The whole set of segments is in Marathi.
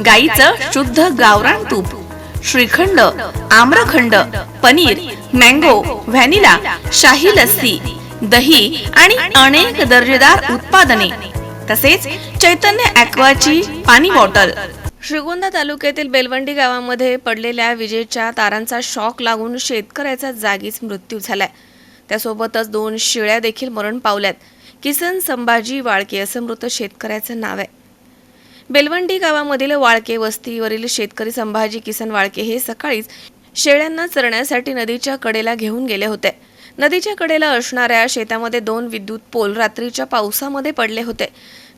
गाईचं शुद्ध गावरान तूप श्रीखंड आम्रखंड पनीर मँगो व्हॅनिला शाही लस्सी दही आणि अनेक दर्जेदार उत्पादने. तसेच चैतन्य ॲक्वाची पाणी बॉटल. श्रीगोंदा तालुक्यातील बेलवंडी गावामध्ये पडलेल्या विजेच्या तारांचा शॉक लागून शेतकऱ्याचा जागीच मृत्यू झालाय. त्यासोबतच दोन शिळ्या देखील मरण पावल्यात. किसन संभाजी वाळके असं मृत शेतकऱ्याचं नाव आहे. बेलवंडी गावामधील वाळके वस्तीवरील शेतकरी संभाजी किसन वाळके हे सकाळीच शेळ्यांना चरण्यासाठी नदीच्या कडेला घेऊन गेले होते. नदीच्या कडेला असणाऱ्या शेतामध्ये दोन विद्युत पोल रात्रीच्या पावसामध्ये पडले होते.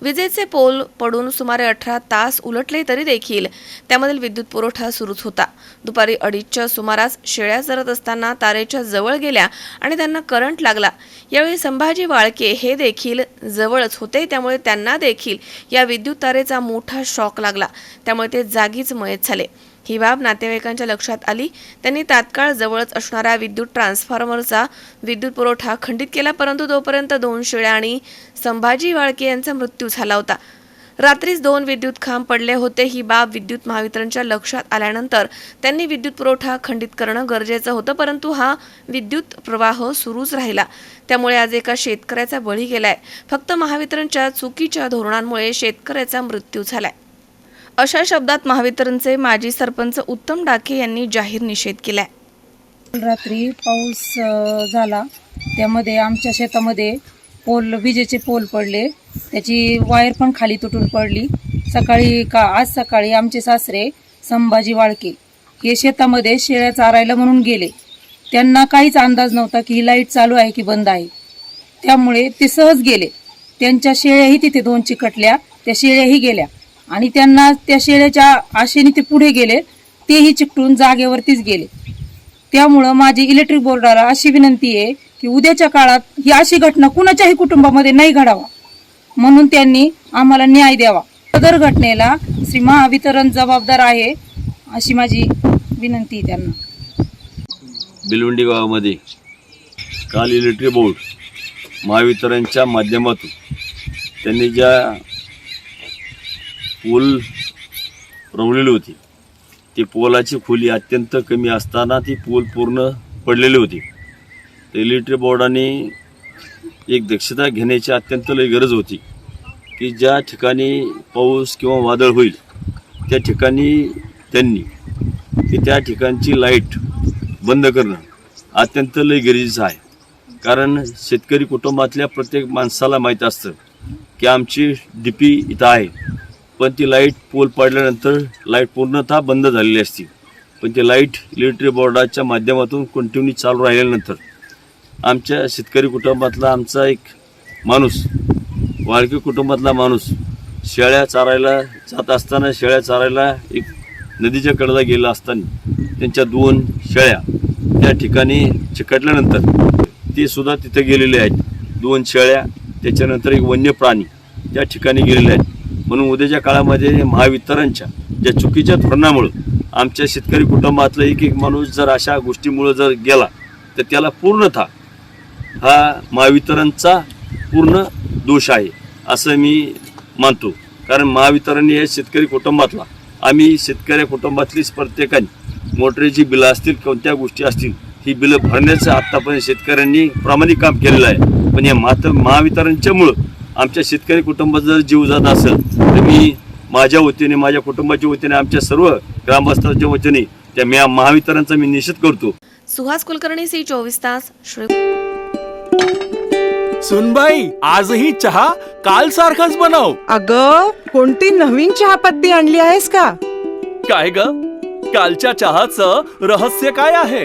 विजेचे पोल पडून सुमारे अठरा तास उलटले तरी देखील त्यामधील विद्युत पुरवठा सुरूच होता. दुपारी अडीचच्या सुमारास शेळ्या चरत असताना तारेच्या जवळ गेल्या आणि त्यांना करंट लागला. यावेळी संभाजी वाळके हे देखील जवळच होते त्यामुळे त्यांना देखील या विद्युत तारेचा मोठा शॉक लागला. त्यामुळे ते जागीच मयत झाले. ही बाब नातेवाईकांच्या लक्षात आली. त्यांनी तात्काळ जवळच असणाऱ्या विद्युत ट्रान्सफॉर्मरचा विद्युत पुरवठा खंडित केला परंतु तोपर्यंत दोन शेळ्या आणि संभाजी वाळके यांचा मृत्यू झाला होता. रात्रीच दोन विद्युत खांब पडले होते. ही बाब विद्युत महावितरणच्या लक्षात आल्यानंतर त्यांनी विद्युत पुरवठा खंडित करणं गरजेचं होतं परंतु हा विद्युत प्रवाह सुरूच राहिला. त्यामुळे आज एका शेतकऱ्याचा बळी गेलाय. फक्त महावितरणच्या चुकीच्या धोरणांमुळे शेतकऱ्याचा मृत्यू झालाय. अशा शब्दात महावितरणचे माजी सरपंच उत्तम डाके यांनी जाहीर निषेध केलाय. रात्री पाऊस झाला. त्यामध्ये आमच्या शेतामध्ये पोल विजेचे पोल पडले. त्याची वायर पण खाली तुटून पडली. सकाळी का आज सकाळी आमचे सासरे संभाजी वाळके हे शेतामध्ये शेळ्या चारायला म्हणून गेले. त्यांना काहीच अंदाज नव्हता की ही लाइट चालू आहे की बंद आहे. त्यामुळे ते सहज गेले. त्यांच्या शेळ्याही तिथे दोन चिकटल्या. त्या शेळ्याही गेल्या. आणि त्यांना त्या शेळ्याच्या आशेने ते पुढे गेले तेही चिकटून जागेवरतीच गेले. त्यामुळं माझी इलेक्ट्रिक बोर्डाला अशी विनंती आहे की उद्याच्या काळात ही अशी घटना कुणाच्याही कुटुंबामध्ये नाही घडावा. म्हणून त्यांनी आम्हाला न्याय द्यावा. सदर घटनेला श्री महावितरण जबाबदार आहे अशी माझी विनंती आहे त्यांना. बिलवंडी गावामध्ये काल इलेक्ट्रिक बोर्ड महावितरणच्या माध्यमातून त्यांनी ज्या पोल रवलेली होती. ती पोलाची खोली अत्यंत कमी असताना ती पोल पूर्ण पडलेली होती. तर इलेक्ट्रिक बोर्डाने एक दक्षता घेण्याची अत्यंत लई गरज होती की ज्या ठिकाणी पाऊस किंवा वादळ होईल त्या ठिकाणी त्यांनी की त्या ठिकाणची लाइट बंद करणं अत्यंत लय गरजेचं आहे. कारण शेतकरी कुटुंबातल्या प्रत्येक माणसाला माहीत असतं की आमची डी पी इथं आहे. पण ती लाइट पोल पडल्यानंतर लाइट पूर्णतः बंद झालेली असती. पण ती लाइट इलेक्ट्रिक बोर्डाच्या माध्यमातून कंटिन्यू चालू राहिल्यानंतर आमच्या शेतकरी कुटुंबातला आमचा एक माणूस वाळकी कुटुंबातला माणूस शेळ्या चारायला जात असताना शेळ्या चारायला एक नदीच्या कडेला गेला असताना त्यांच्या दोन शेळ्या त्या ठिकाणी चिकटल्यानंतर ते सुद्धा तिथे गेलेले आहेत. दोन शेळ्या त्याच्यानंतर एक वन्य प्राणी त्या ठिकाणी गेलेले आहेत. म्हणून उद्याच्या काळामध्ये महावितरणच्या ज्या चुकीच्या धोरणामुळं आमच्या शेतकरी कुटुंबातला एक एक माणूस जर अशा गोष्टीमुळं जर गेला तर त्याला पूर्णतः हा महावितरणचा पूर्ण दोष आहे असं मी मानतो. कारण महावितरण हे शेतकरी कुटुंबातला आम्ही शेतकरी कुटुंबातलीच प्रत्येकाने. मोटरीची बिलं असतील कोणत्या गोष्टी असतील ही बिलं भरण्याचं आत्तापर्यंत शेतकऱ्यांनी प्रामाणिक काम केलेलं आहे. पण या मात्र महावितरणच्यामुळं आमच्या शेतकरी कुटुंबाचा जर जीव जात असेल तर मी माझ्या वतीने माझ्या कुटुंबाच्या वतीने आमच्या सर्व ग्रामस्थांच्या वतीने त्या महावितरणचा मी निषेध करतो. सुहास कुलकर्णी सी चोवीस तास श्री सुनबाई आजही चहा काल सारखाच बनव. अग कोणती नवीन चहापत्ती आणली आहेस का? काय ग? कालच्या चहाचं रहस्य काय आहे?